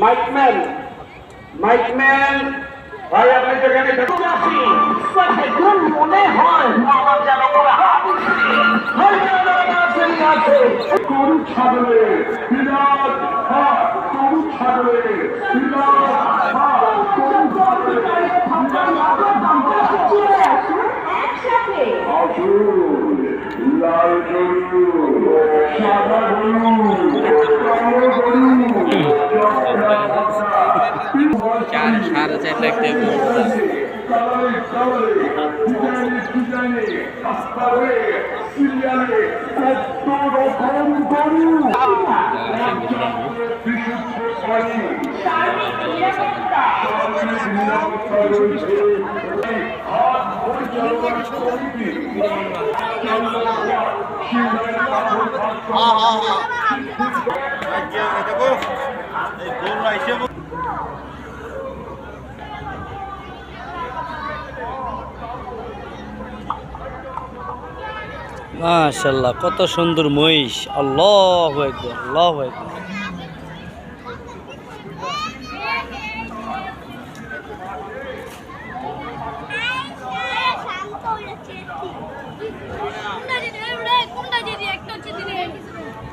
Mic man mic man ভাই আপনি যেখানে আসি দেখুন মনে হয়? আমার যেন গরু ছাগলে বিরাট গরু ছাগলে বিরাট গরু ছাগলে চার সাড়ে চার মাশাল্লাহ কত সুন্দর মহিষ। আল্লাহ আল্লাহ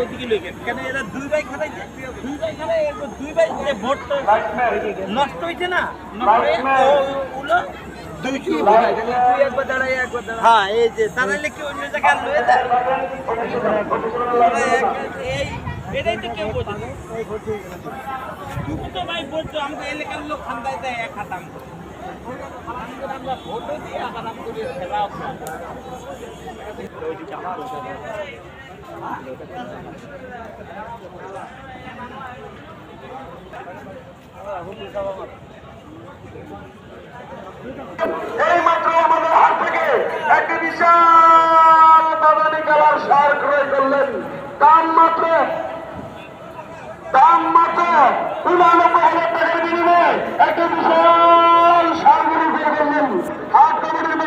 ওদিকে লইবে কেন এরা দুই ভাই খাটাইছে দুই ভাই খাটাই এরপর দুই ভাই যে ভোট নষ্ট হয়েছে না? ওগুলো হ্যাঁ এই যে তাহলে কি অন্য জায়গায় লয়ে যায়? এই এটাই তো কেউ বোঝে তুমি তো ভাই বলছো আমাকে এলাকার লোক খান্দায় দেয় এক হাতাম ভোটও দিয়ে হারাম করে খেলাও এই মাত্র আমাদের হাত থেকে একটি বিশাল বাদামি কালার সার ক্রয় করলেন। দাম মাত্র দাম মাত্র উনানব্বই হাজার টাকার বিনিময়ে একটি বিশাল